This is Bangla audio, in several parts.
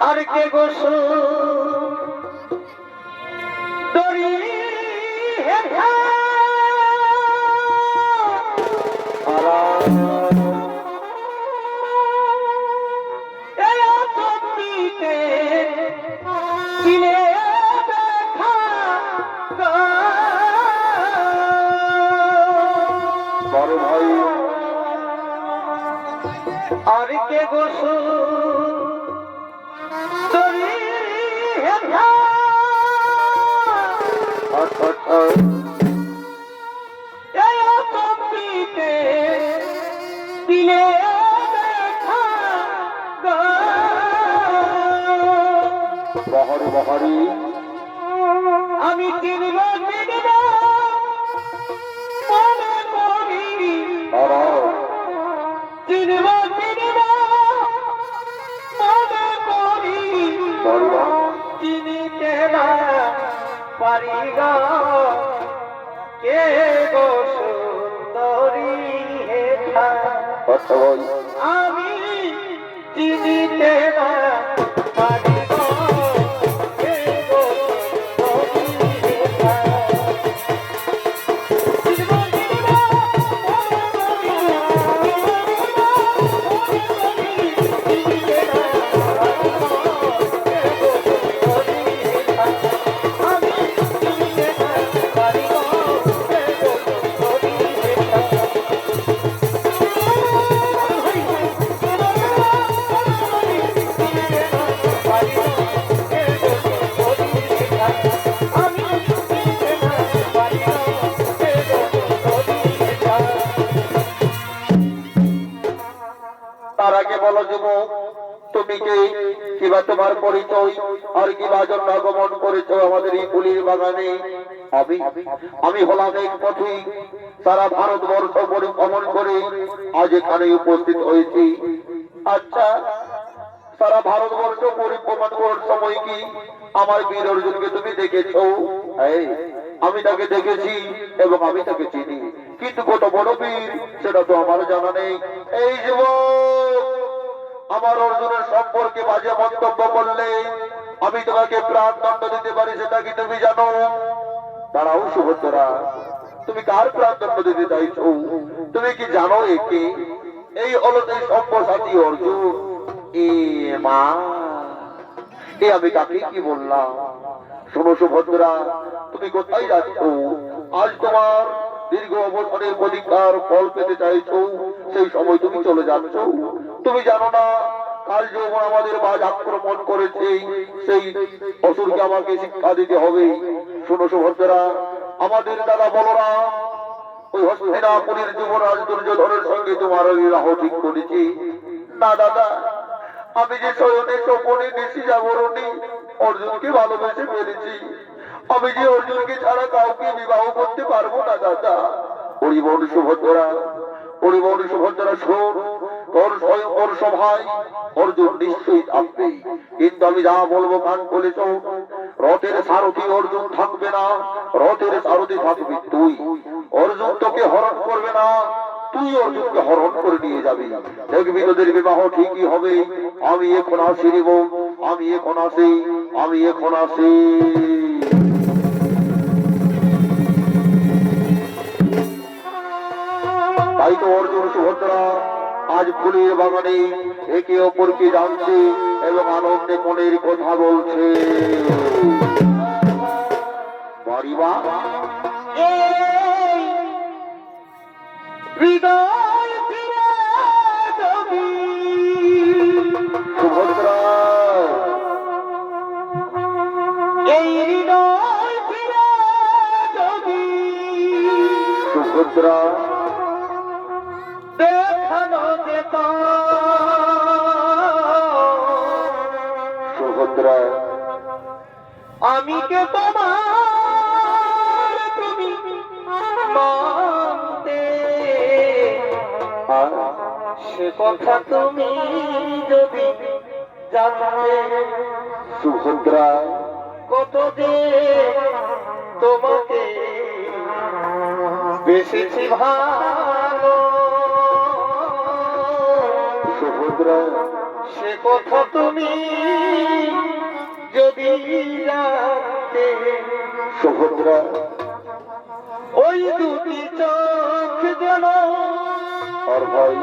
আর কে গোসু দড়ি হেঠা দিলে। বহরি বহরি। আমি চিনব চিনব মনে করি। আর চিনব চিনব মনে করি। চিনিতে না পারি ভাই আমি চিনিতে না তার আগে বলো যুবক তুমি কে? কিবা তোমার পরিচয়? আর কিবা জন্য আগমন করেছ আমাদের এই ফুলির বাগানে? আমি আমি হলাম এক পথি সারা ভারতবর্ষ পরিভ্রমণ করে আজ এখানে উপস্থিত হয়েছি। আচ্ছা সারা ভারতবর্ষ পরিভ্রমণ করার সময় কি আমার বীর অর্জুনকে তুমি দেখেছ? আমি তাকে দেখেছি এবং আমি তাকে চিনি। কিন্তু কত বড় বীর, সেটা তো আমার জানা নেই। এই যুবক, আমার অর্জুনের সম্পর্কে বাজে মন্তব্য করলে আমি তোমাকে প্রাণ দণ্ড দিতে পারি, সেটা কি তুমি জানো? দাঁড়াও সুভদ্রা, তুমি কার প্রাণ দণ্ড দিতে চাইছো? তুমি কি জানো একে? এই হলো সেই সম্পসাচী অর্জুন, এ মা, এ আমি কাকে কি বললাম? শোনো সুভদ্রা, তুমি কোথায় যাচ্ছ? আজ তোমার দীর্ঘ অবসরের পরীক্ষার ফল পেতে চাইছো, সেই সময় তুমি চলে যাচ্ছ। তুমি জানো না, কাল যখন আমাদের বাজ আক্রমণ করেছে, সেই অসুরকে আমাকে শিক্ষা দিতে হবে। শোনো সুভদ্রা, আমাদের দাদা বলরাম, ওই হস্তিনাপুরীর যুবরাজ দুর্যোধনের সঙ্গে তোমার বিবাহ ঠিক করেছি। না, দাদা, আমি যে শয়নে স্বপনে নিশি জাগরণী অর্জুনকে ভালোবেসে ফেলেছি আমি যে অর্জুনকে ছাড়া কাউকে বিবাহ করতে পারব না দাদা? পরিবহন সুভদ্রা পরিবহন সুভদ্রা শোন তোর স্বয়ং ওর সভায় অর্জুন নিশ্চয়ই থাকবে। কিন্তু আমি যা বলব কান রথের সারথি অর্জুন থাকবে না রথের সারথি থাকবি তুই। অর্জুন তোকে হরণ করবে না তুই অর্জুনকে হরণ করে নিয়ে যাবি। দেখবি তোদের বিবাহ ঠিকই হবে। আমি এখন আসি বোন, আমি এখন আসি আমি এখন আসি আজ ফুলের বাগানে একে অপরকে জানছে এবং আনন্দে মনের কথা বলছে বাড়িবা। সুভদ্রা। সুভদ্রা সুভদ্রা আমি কে তোমার তুমি মানতে? আর সে কথা তুমি যদি জানতে। সুভদ্রা কত যে তোমাকে বেশিছি ভালো? সুভদ্রা সে কথা তুমি যদি সুভদ্রা ওই দুটি চোখ যেন আর ভাই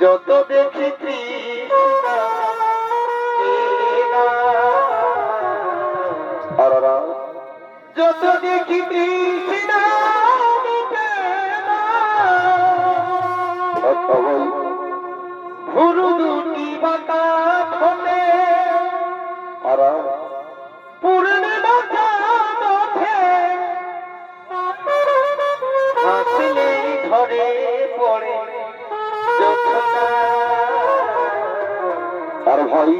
যত দেখি যত দেখি তৃষ্ণা ভাই ভুরু দুটি বাঁকা ঠোঁটে তারা পূর্ণিমা চাঁদ ওঠে। হাসলেই ধরে পড়ে আর ভাই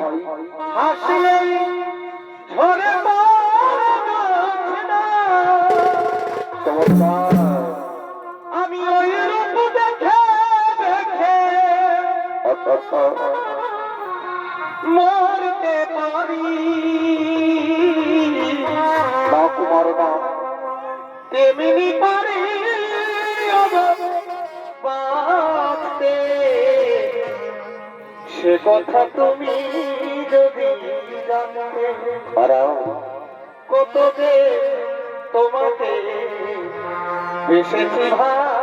হাসলেই মরতে পারি। না কুমার না তেমনি পারি সে কথা তুমি যদি জানতে তারা কত যে তোমাকে বেসেছি ভালো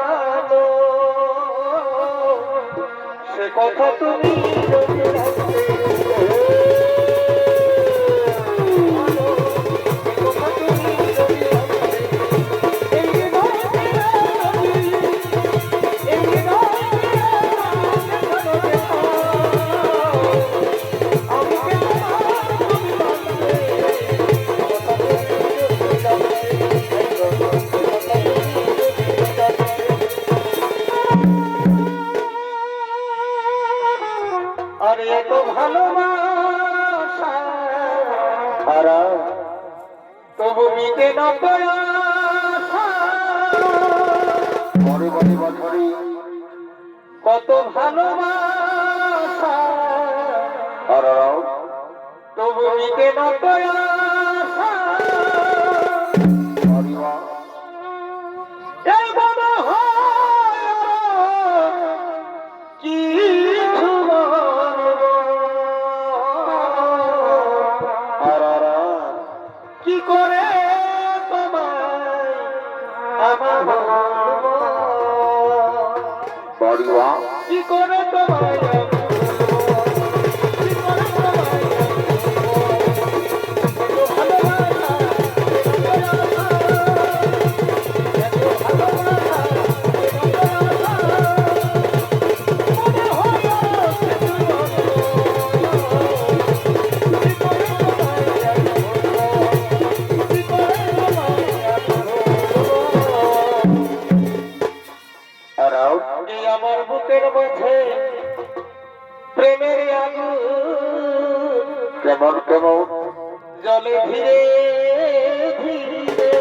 কথা তুমি এত ভালোবাসা। তারা তবু মিটে না বড়ি কত ভালোবাসা। তবু মিটে না করে তোমায় কি করে তোমায়? প্রেমের আগুন কেমন কেমন জলে ধীরে ধীরে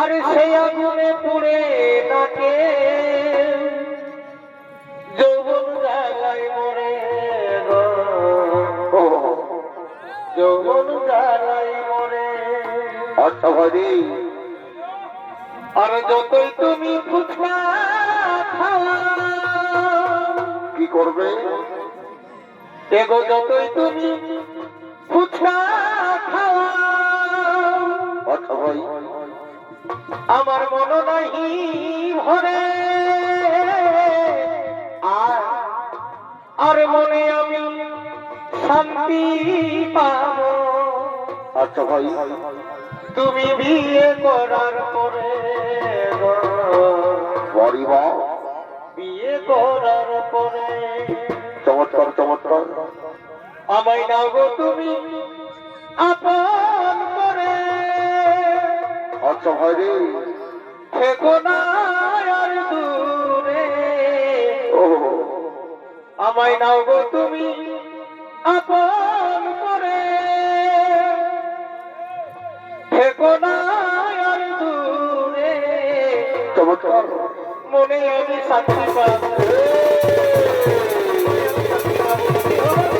আর সেই আগুনে পুড়ে নাকে যৌবন জ্বালায় মরে যৌবন জ্বালায় মরে। আচ্ছা ভাই আর যতই তুমি ফুচকা খাওয়া করবে? এগো যতই তুমি ফুচকা খাওয়া আমার মন নাহি ভরে। আর আর মনে আমি শান্তি পাব। আচ্ছা ভাই তুমি বিয়ে করার পরে পরিবার বিয়ে করার পরে চমৎকার চমৎকার। আমায় নাও গো তুমি আপন করে। আচ্ছা ভাই রে। থেকো না আর দূরে। ও আমায় নাও গো তুমি আপন করে। থেকো না আর দূরে। চমৎকার। মনে আমি শান্তি পাবো Oh,